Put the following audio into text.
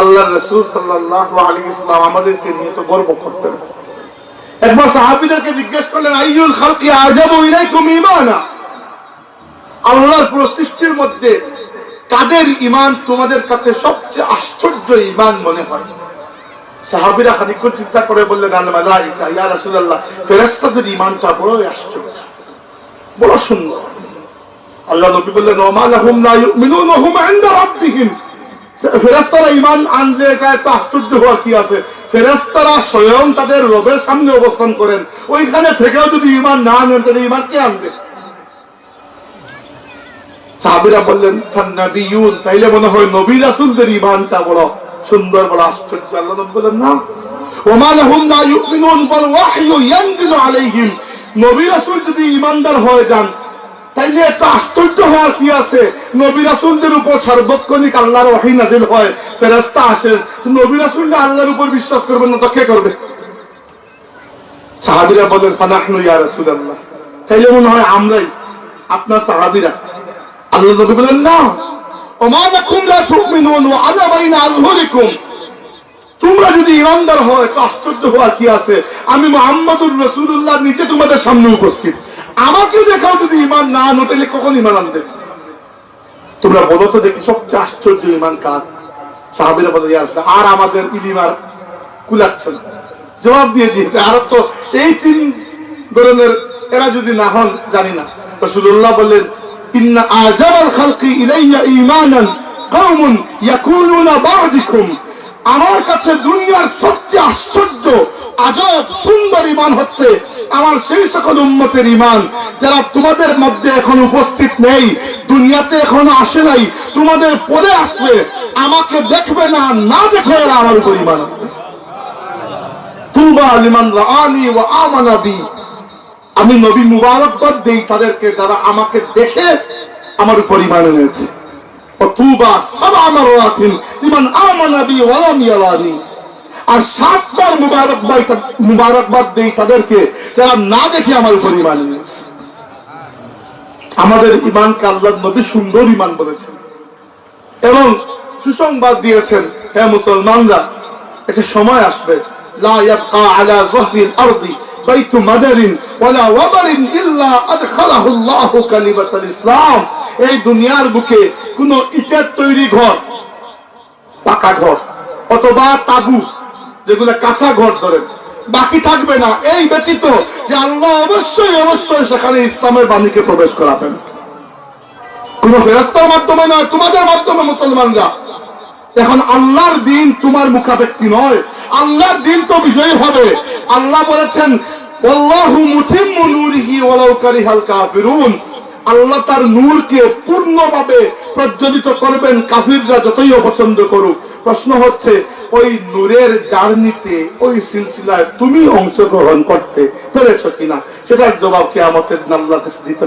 আল্লাহ রসুল সাল্লাহ আলী ইসলাম আমাদেরকে নিয়ে তো গর্ব করতেন। একবার সাহাবিদেরকে জিজ্ঞেস করলেন, আইয়ুল খালকি আজাবু ইলাইকুম ঈমানা? আল্লাহর পুরো সৃষ্টির মধ্যে কাদের ইমান তোমাদের কাছে সবচেয়ে আশ্চর্য ইমান মনে হয়? সাহাবিরা খানিক্ষণ চিন্তা করে বললেন, আল মালাইকা, ইয়া রাসূলুল্লাহ, ফেরেশতাদের ইমানটা বড় আশ্চর্য, বড় সুন্দর। আল্লাহ নবী বললেন ওমা লাহুম ইউমিনুন, হুম ইনদা রাব্বিহিম। ফেরেশতারা ইমান আনলে এটা একটা আশ্চর্য হওয়ার কি আছে? ফেরেশতারা স্বয়ং তাদের রবের সামনে অবস্থান করেন। ওইখানে থেকেও যদি ইমান না আনেন তাহলে ইমান কে আনবে? সাহাবিরা বললেন নবীন তাইলে মনে হয় নবী রাসুলদের ইমানটা বড় সুন্দর, বড় আশ্চর্য। আল্লাহ বললেন, না। ওমা লাহুম লা ইউমিনুন, বল ওয়াহয়ু ইয়ানজিলু আলাইহিম। নবী রাসূল যদি ইমানদার হয়ে যান তাইলে একটা আশ্চর্য হওয়ার কি আছে? নবী রাসূলদের উপর সার্বক্ষণিক আল্লাহর ওহী নাজিল হয়। ফেরেশতা আসে নবী রাসূলরা আল্লাহর উপর বিশ্বাস করবেন না তো কে করবে? সাহাবিরা বলেন, ফানাহনু ইয়া রাসূলুল্লাহ। তাইলে মনে হয় আমরাই, আপনার সাহাবিরা। আল্লাহ নবী বলেন, না। ওমা লা তুমিনুন ওয়া আনা বাইনা আযহুরিকুম তোমরা যদি ইমানদার হয়, তো আশ্চর্য হওয়ার কি আছে? আমি মোহাম্মদুর রসুল্লাহ নিজে তোমাদের সামনে উপস্থিত। আমাকে দেখাও যদি ইমান না আনো, তাহলে কখন ইমান আনবে? তোমরা বলো তো দেখি সবচেয়ে আশ্চর্য ইমান কার? সাহাবিরা বলে আসছে আর আমাদের ইলিমার কুলাচ্ছে না। জবাব দিয়ে দিয়েছে, আর তো এই তিন ধরনের এরা যদি না হন, জানি না। রসুল্লাহ বললেন, ইন্না আজাবাল খালকি ইলাইয়া ঈমানান কওমুন ইয়াকুলুনা বা'দিকুম আমার কাছে দুনিয়ার সবচেয়ে আশ্চর্য আজব সুন্দর ইমান হচ্ছে আমার সেই সকল উন্মতের ইমান যারা তোমাদের মধ্যে এখন উপস্থিত নেই, দুনিয়াতে এখনও আসে নাই, তোমাদের পরে আসবে। আমাকে দেখবে না না দেখে এরা আমার উপর ইমান। তুবা লিমান রাআনি ওয়া আমানা আমি নবী মুবারকবাদ দেই তাদেরকে, যারা আমাকে দেখে আমার উপর ইমান এনেছে। অথবা সব আমার ইমান আমানা বি ওয়ালাম ইয়ালানি। আর সাতবার মুবারকবাদ মুবারকবাদ দেই তাদেরকে, যারা না দেখে আমার উপর ইমান আমাদের ইমানকে আল্লাহ নবী সুন্দর ইমান বলেছেন। এবং সুসংবাদ দিয়েছেন, হে মুসলমানরা, একটা সময় আসবে ইসলাম। এই দুনিয়ার বুকে কোন ইটের তৈরি ঘর, পাকা ঘর, অথবা তাবু যেগুলো কাঁচা ঘর ধরেন বাকি থাকবে না। এই ব্যতীত যে আল্লাহ অবশ্যই অবশ্যই সেখানে ইসলামের বাণীকে প্রবেশ করাবেন। কোন ফেরস্তার মাধ্যমে নয়, তোমাদের মাধ্যমে মুসলমানরা। এখন আল্লাহর দিন তোমার মুখাপেক্ষি নয়। আল্লাহর দিন তো বিজয়ী হবে। আল্লাহ বলেছেন আল্লাহু তার নূরকে পূর্ণভাবে প্রজ্বলিত করবেন কাফিররা যতই অপছন্দ করুক। প্রশ্ন হচ্ছে, ওই নূরের জার্নিতে, ওই সিলসিলায় তুমি অংশগ্রহণ করতে পেরেছ কিনা? সেটার জবাব কে আমাদের দিতে